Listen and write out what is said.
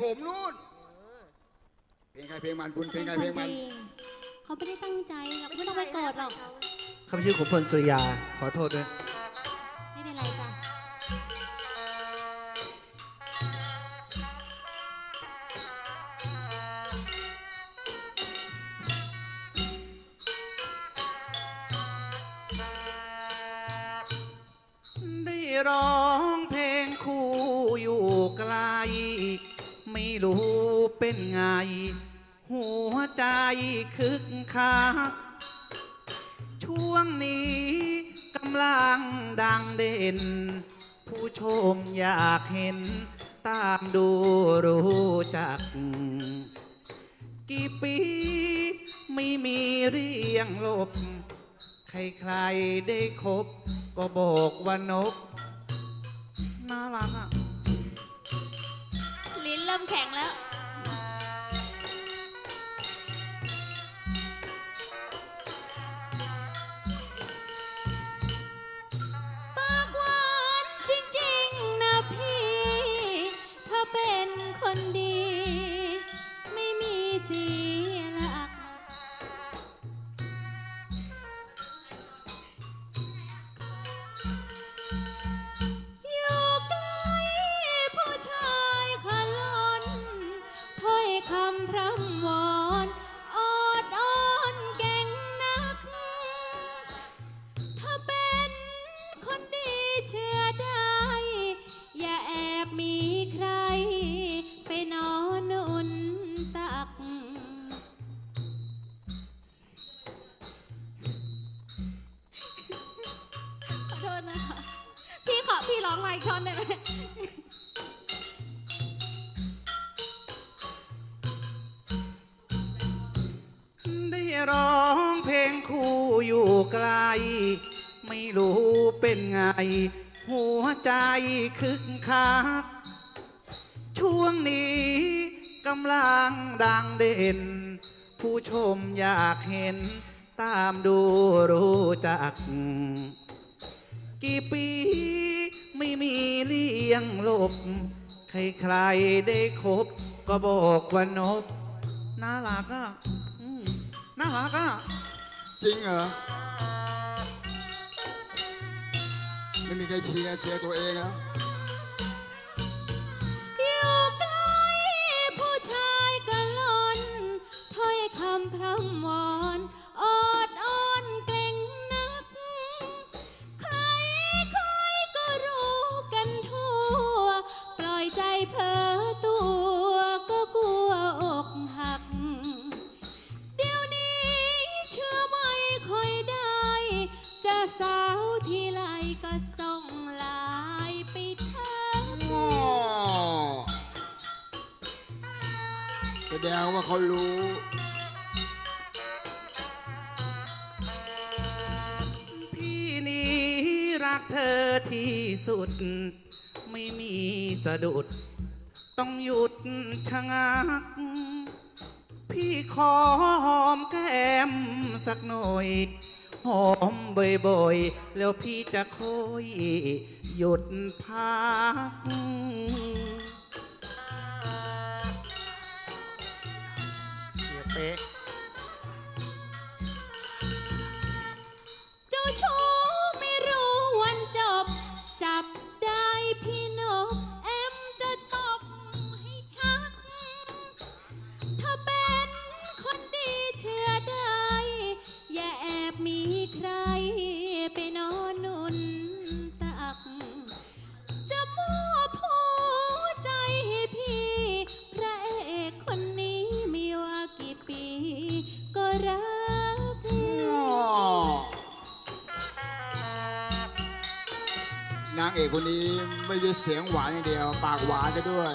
ผมนู่นเพลงใครเพลงมันคุณเพลงใครเพลงมัน เขาไม่ได้ตั้งใจหรอกไม่ต้องไปโกรธหรอก ข้าพเจ้าขุนพลสุริยา ขอโทษด้วย ไม่เป็นไรจ้ะ ได้ร้องเพลงคู่อยู่ไกลไม่ รู้เป็นไง หัวใจคึกคักช่วงนี้กำลังดังเด่น ผู้ชมอยากเห็น ตามดูรู้จัก กี่ปีไม่มีเรียงลบ ใครๆได้คบ ก็บอกว่านก ริ่มแข็งแล้ว ปากหวานจริงๆนะพี่ถ้าเป็นคนดี ไม่มีเสียหลัก พี่ร้องมาอีกท่อนได้ไหมได้ร้องเพลงคู่อยู่ไกล ไม่รู้เป็นไง หัวใจคึกคัก ช่วงนี้กำลังดังเด่น ผู้ชมอยากเห็น ตามดูรู้จัก กี่ปี เลี่ยงลบ ใครๆได้คบ ก็บอกว่านบน่ารักอะอืมน่ารักอะจริงเหรอ ไม่มีใครเชียร์เชียร์ตัวเองนะ สาวทีไรก็ส่งลายไปทักแสดงว่าเขารู้ พี่นี้รักเธอที่สุด ไม่มีสะดุด ต้องหยุดชะงัก พี่ขอหอมแก้มสักหน่อย หอมบ่อยๆ แล้วพี่จะค่อยหยุดพัก นางเอกคนนี้ไม่ใช่เสียงหวานอย่างเดียว ปากหวานจะด้วย